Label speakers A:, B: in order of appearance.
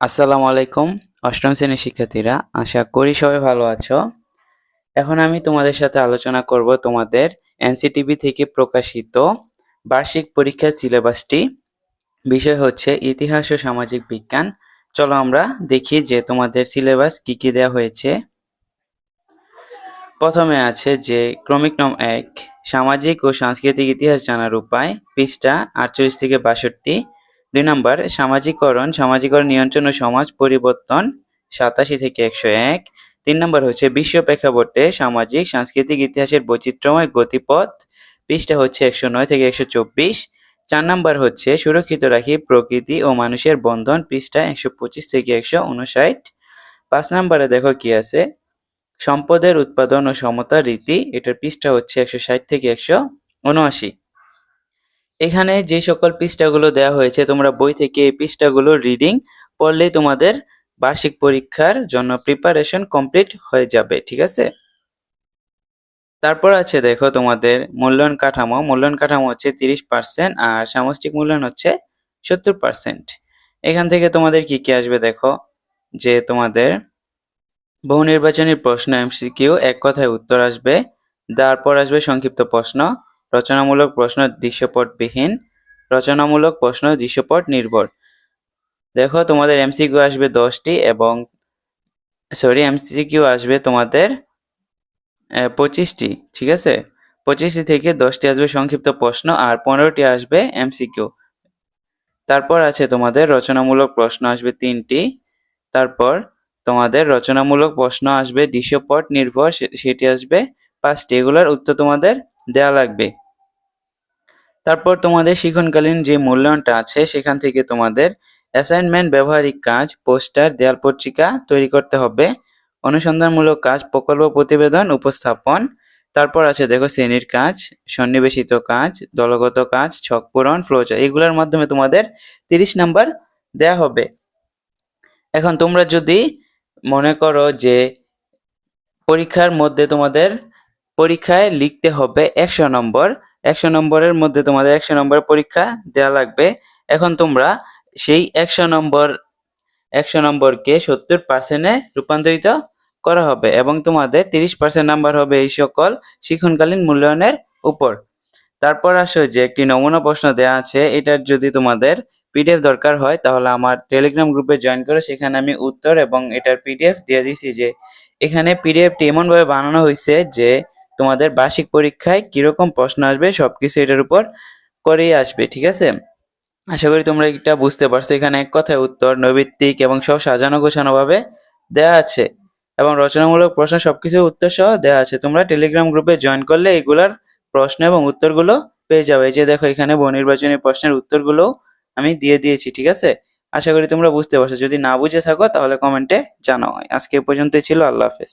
A: আসসালামু আলাইকুম, অষ্টম শ্রেণির শিক্ষার্থীরা, আশা করি সবাই ভালো আছো। এখন আমি তোমাদের সাথে আলোচনা করব তোমাদের এনসিটিভি থেকে প্রকাশিত বার্ষিক পরীক্ষার সিলেবাসটি। বিষয় হচ্ছে ইতিহাস ও সামাজিক বিজ্ঞান। চলো আমরা দেখি যে তোমাদের সিলেবাস কি কি দেওয়া হয়েছে। প্রথমে আছে যে ক্রমিক নম এক, সামাজিক ও সাংস্কৃতিক ইতিহাস জানার উপায়, পৃষ্ঠা আটচল্লিশ থেকে বাষট্টি। দুই নম্বর, সামাজিকরণ সামাজিকরণ নিয়ন্ত্রণ ও সমাজ পরিবর্তন, সাতাশি থেকে একশো এক। তিন নম্বর হচ্ছে বিশ্ব প্রেক্ষাপটে সামাজিক, সাংস্কৃতিক ইতিহাসের বৈচিত্র্যময় গতিপথ, পৃষ্ঠা হচ্ছে একশো নয় থেকে একশো চব্বিশ। চার নম্বর হচ্ছে সুরক্ষিত রাখি, প্রকৃতি ও মানুষের বন্ধন, পৃষ্ঠা একশো পঁচিশ থেকে একশো উনষাট। পাঁচ নম্বরে দেখো কি আছে? সম্পদের উৎপাদন ও সমতা রীতি, এটার পৃষ্ঠা হচ্ছে একশো ষাট থেকে একশো উনআশি। এখানে যে সকল পৃষ্ঠাগুলো দেওয়া হয়েছে, তোমরা বই থেকে এই পৃষ্ঠাগুলো রিডিং পড়লেই তোমাদের বার্ষিক পরীক্ষার জন্য প্রিপারেশন কমপ্লিট হয়ে যাবে, ঠিক আছে? তারপর আছে দেখো তোমাদের মূল্যায়ন কাঠামো। মূল্যায়ন কাঠামো হচ্ছে তিরিশ পার্সেন্ট আর সামষ্টিক মূল্যায়ন হচ্ছে সত্তর পার্সেন্ট এখান থেকে তোমাদের কি কি আসবে দেখো? যে তোমাদের বহু নির্বাচনী প্রশ্ন এমসি এমসিকিউ এক কথায় উত্তর আসবে, তারপর আসবে সংক্ষিপ্ত প্রশ্ন। রচনামূলক প্রশ্ন দৃশ্যপটবিহীন, রচনামূলক প্রশ্ন দৃশ্যপট নির্ভর দেখো, তোমাদের এমসিকিউ আসবে দশটি এবং, সরি, এমসিকিউ আসবে তোমাদের পঁচিশটি, ঠিক আছে? পঁচিশটি থেকে দশটি আসবে সংক্ষিপ্ত প্রশ্ন আর পনেরোটি আসবে এমসিকিউ। তারপর আছে তোমাদের রচনামূলক প্রশ্ন আসবে তিনটি, তারপর তোমাদের রচনামূলক প্রশ্ন আসবে দৃশ্যপট নির্ভর সেটি আসবে পাঁচটি। এগুলোর উত্তর তোমাদের দেয়া লাগবে। তারপর তোমাদের শিক্ষণকালীন যে মূল্যায়নটা আছে, সেখান থেকে তোমাদের অ্যাসাইনমেন্ট ব্যবহারিক কাজ পোস্টার দেয়াল পত্রিকা তৈরি করতে হবে। অনুসন্ধানমূলক কাজ, প্রকল্প, প্রতিবেদন, উপস্থাপন। তারপর আছে দেখো শ্রেণির কাজ, সন্নিবেশিত কাজ, দলগত কাজ, ছক পূরণ ফ্লোচার এগুলোর মাধ্যমে তোমাদের তিরিশ নাম্বার দেয়া হবে। এখন তোমরা যদি মনে করো যে পরীক্ষার মধ্যে তোমাদের পরীক্ষায় লিখতে হবে একশো নম্বর একশো নম্বরের মধ্যে তোমাদের একশো নম্বর পরীক্ষা দেওয়া লাগবে। এখন তোমরা সেই একশো নম্বর, একশো নম্বরকে সত্তর পার্সেন্টে রূপান্তরিত করা হবে এবং তোমাদের তিরিশ পার্সেন্ট নাম্বার হবে এই সকল শিক্ষণকালীন মূল্যায়নের উপর। তারপর আসো যে একটি নমুনা প্রশ্ন দেওয়া আছে, এটার যদি তোমাদের পিডিএফ দরকার হয়, তাহলে আমার টেলিগ্রাম গ্রুপে জয়েন করো। সেখানে আমি উত্তর এবং এটার পিডিএফ দিয়ে দিছি যে, এখানে পিডিএফটি এমনভাবে বানানো হয়েছে যে তোমাদের বার্ষিক পরীক্ষায় কীরকম প্রশ্ন আসবে সবকিছু এটার উপর করেই আসবে, ঠিক আছে? আশা করি তোমরা এটা বুঝতে পারছ। এখানে এক কথায় উত্তর, নৈবিত্তিক এবং সব সাজানো গোছানোভাবে দেওয়া আছে এবং রচনামূলক প্রশ্ন সবকিছু উত্তর সহ দেওয়া আছে। তোমরা টেলিগ্রাম গ্রুপে জয়েন করলে এগুলার প্রশ্ন এবং উত্তরগুলো পেয়ে যাবে। যে দেখো, এখানে বহু নির্বাচনী প্রশ্নের উত্তরগুলো আমি দিয়ে দিয়েছি, ঠিক আছে? আশা করি তোমরা বুঝতে পারছ। যদি না বুঝে থাকো, তাহলে কমেন্টে জানাও। আজকে পর্যন্তই ছিল। আল্লাহ হাফেজ।